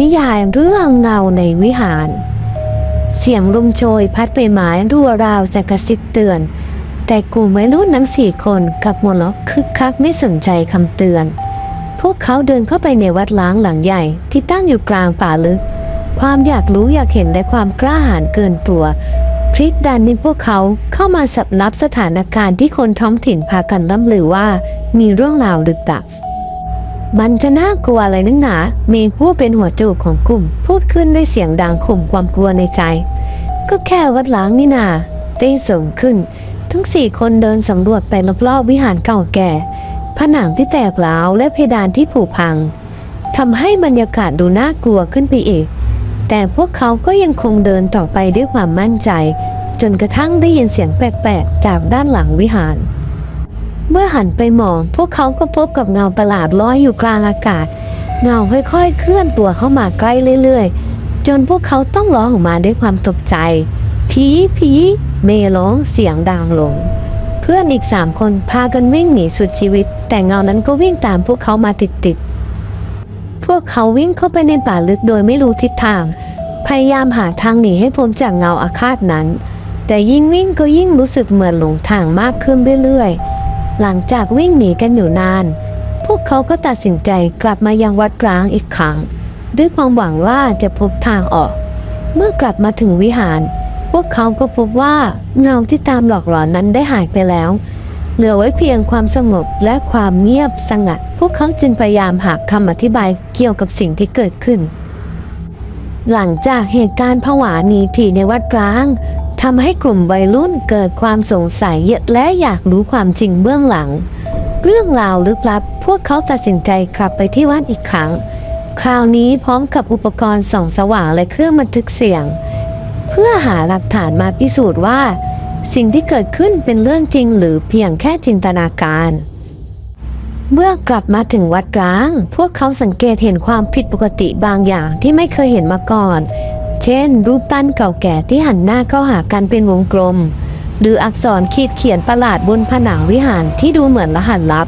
นิยายเรื่องเงาในวิหาร เสียงลมโชยพัดไปไม้รั่วราวจะกระซิบเตือน แต่กลุ่มวัยรุ่นทั้งสี่คนกับมวล็อกคึกคักไม่สนใจคำเตือน พวกเขาเดินเข้าไปในวัดล้างหลังใหญ่ที่ตั้งอยู่กลางป่าลึก ความอยากรู้อยากเห็นและความกล้าหาญเกินตัวพลิกดันในพวกเขาเข้ามาสับรับสถานการณ์ที่คนท้องถิ่นพากันล่ำลือว่ามีเรื่องราวลึกลับ มันจะน่ากลัวอะไรนักหนามย์ผู้เป็นหัวโจกของกลุ่ม พูดขึ้นด้วยเสียงดังข่มความกลัวในใจ ก็แค่วัดล้างนี่นาเต้ส่งขึ้น ทั้งสี่คนเดินสำรวจไปรอบๆวิหารเก่าแก่ ผนังที่แตกร้าวและเพดานที่ผุพังทำให้บรรยากาศดูน่ากลัวขึ้นไปอีก แต่พวกเขาก็ยังคงเดินต่อไปด้วยความมั่นใจ จนกระทั่งได้ยินเสียงแปลกๆ จากด้านหลังวิหาร เมื่อหันไปมอง พวกเขาก็พบกับเงาประหลาดลอยอยู่กลางอากาศ เงาค่อยๆ เคลื่อนตัวเข้ามาใกล้เรื่อยๆ จนพวกเขาต้องร้องออกมาด้วยความตกใจ ผีผีเมย์ร้องเสียงดังลง เพื่อนอีกสามคนพากันวิ่งหนีสุดชีวิต แต่เงานั้นก็วิ่งตามพวกเขามาติดๆ พวกเขาวิ่งเข้าไปในป่าลึกโดยไม่รู้ทิศทาง พยายามหาทางหนีให้พ้นจากเงาอาฆาตนั้น แต่ยิ่งวิ่งก็ยิ่งรู้สึกเหมือนหลงทางมากขึ้นเรื่อยๆ หลังจากวิ่งหนีกันอยู่นาน พวกเขาก็ตัดสินใจกลับมายังวัดร้างอีกครั้ง ด้วยความหวังว่าจะพบทางออก เมื่อกลับมาถึงวิหาร พวกเขาก็พบว่าเงาที่ตามหลอกหลอนนั้นได้หายไปแล้ว เหลือไว้เพียงความสงบและความเงียบสงัด พวกเขาจึงพยายามหาคำอธิบายเกี่ยวกับสิ่งที่เกิดขึ้น หลังจากเหตุการณ์ผวาหนีผีในวัดร้าง ทำให้กลุ่มวัยรุ่นเกิดความสงสัยและอยากรู้ความจริงเบื้องหลัง เรื่องราวลึกลับ พวกเขาตัดสินใจกลับไปที่วัดอีกครั้ง คราวนี้พร้อมกับอุปกรณ์ส่องสว่างและเครื่องบันทึกเสียง เพื่อหาหลักฐานมาพิสูจน์ว่า สิ่งที่เกิดขึ้นเป็นเรื่องจริงหรือเพียงแค่จินตนาการเมื่อกลับมาถึงวัดร้าง พวกเขาสังเกตเห็นความผิดปกติบางอย่างที่ไม่เคยเห็นมาก่อน เช่น รูปปั้นเก่าแก่ที่หันหน้าเข้าหากันเป็นวงกลม หรืออักษรขีดเขียนประหลาดบนผนังวิหารที่ดูเหมือนรหัสลับ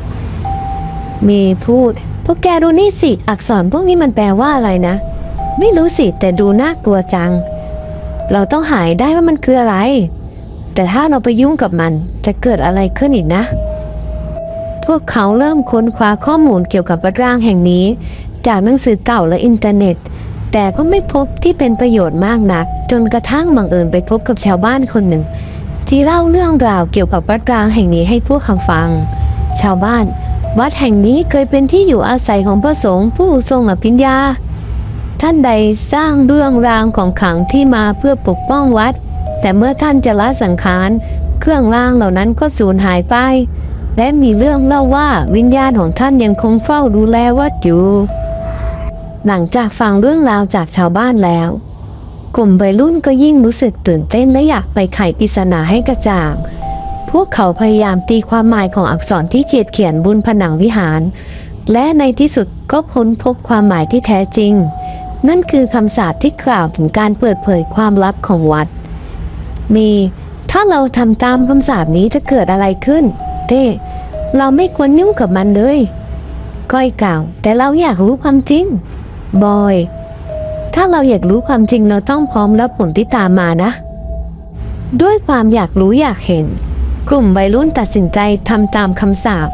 เมย์พูด พวกแกดูนี่สิ อักษรพวกนี้มันแปลว่าอะไรนะ ไม่รู้สิ แต่ดูน่ากลัวจัง เราต้องหายได้ว่ามันคืออะไร แต่ถ้าเราไปยุ่งกับมันจะเกิดอะไรขึ้นอีกนะ พวกเขาเริ่มค้นคว้าข้อมูลเกี่ยวกับวัดร้างแห่งนี้ จากหนังสือเก่าและอินเทอร์เน็ต แต่ก็ไม่พบที่เป็นประโยชน์มากนัก จนกระทั่งบังเอิญไปพบกับชาวบ้านคนหนึ่ง ที่เล่าเรื่องราวเกี่ยวกับวัดร้างแห่งนี้ให้พวกเขาฟัง ชาวบ้าน วัดแห่งนี้เคยเป็นที่อยู่อาศัยของพระสงฆ์ผู้ทรงอภิญญา ท่านใดสร้างเรื่องรางของขลังที่มาเพื่อปกป้องวัด แต่เมื่อท่านจะละสังขารเครื่องรางเหล่านั้นก็สูญหายไป และมีเรื่องเล่าว่าวิญญาณของท่านยังคงเฝ้าดูแลวัดอยู่ หลังจากฟังเรื่องราวจากชาวบ้านแล้ว กลุ่มวัยรุ่นก็ยิ่งรู้สึกตื่นเต้นและอยากไปไขปริศนาให้กระจ่าง พวกเขาพยายามตีความหมายของอักษรที่เขียนเขียนบนผนังวิหาร และในที่สุดก็ค้นพบความหมายที่แท้จริง นั่นคือคำสาปที่กล่าวถึงการเปิดเผยความลับของวัด มี ถ้าเราทำตามคำสาปนี้จะเกิดอะไรขึ้น เต้เราไม่ควรยุ่งกับมันเลย ก้อยกล่าว แต่เราอยากรู้ความจริง บอย ถ้าเราอยากรู้ความจริงเราต้องพร้อมรับผลที่ตามมานะ ด้วยความอยากรู้อยากเห็น กลุ่มวัยรุ่นตัดสินใจทำตามคำสาป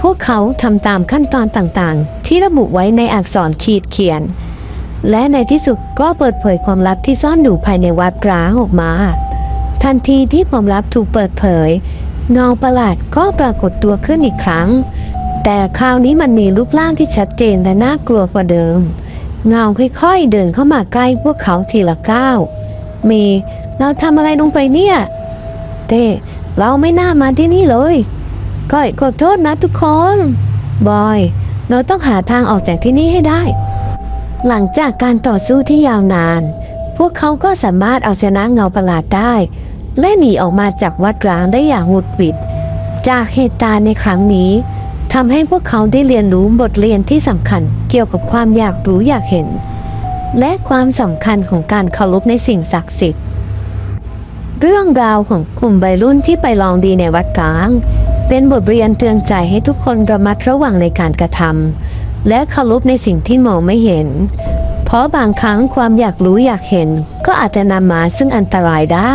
พวกเขาทำตามขั้นตอนต่างๆ ที่ระบุไว้ในอักษรขีดเขียน และในที่สุดก็เปิดเผยความลับที่ซ่อนอยู่ภายในวัดร้างออกมา ทันทีที่ความลับถูกเปิดเผย เงาประหลาดก็ปรากฏตัวขึ้นอีกครั้ง แต่คราวนี้มันมีรูปร่างที่ชัดเจนและน่ากลัวกว่าเดิม เงาค่อยๆเดินเข้ามาใกล้พวกเขาทีละก้าวเมย์เราทำอะไรลงไปเนี่ย เต้เราไม่น่ามาที่นี่เลยก้อยขอโทษนะทุกคน บอย เราต้องหาทางออกจากที่นี่ให้ได้ หลังจากการต่อสู้ที่ยาวนาน พวกเขาก็สามารถเอาชนะเงาประหลาดได้ และหนีออกมาจากวัดร้างได้อย่างหุดหวิด จากเหตุการณ์ในครั้งนี้ ทำให้พวกเขาได้เรียนรู้บทเรียนที่สำคัญเกี่ยวกับความอยากรู้อยากเห็น และความสำคัญของการเคารพในสิ่งศักดิ์สิทธิ์ เรื่องราวของกลุ่มวัยรุ่นที่ไปลองดีในวัดร้าง เป็นบทเรียนเตือนใจให้ทุกคนระมัดระวังในการกระทำและเคารพในสิ่งที่มองไม่เห็น เพราะบางครั้งความอยากรู้อยากเห็น ก็อาจจะนำมาซึ่งอันตรายได้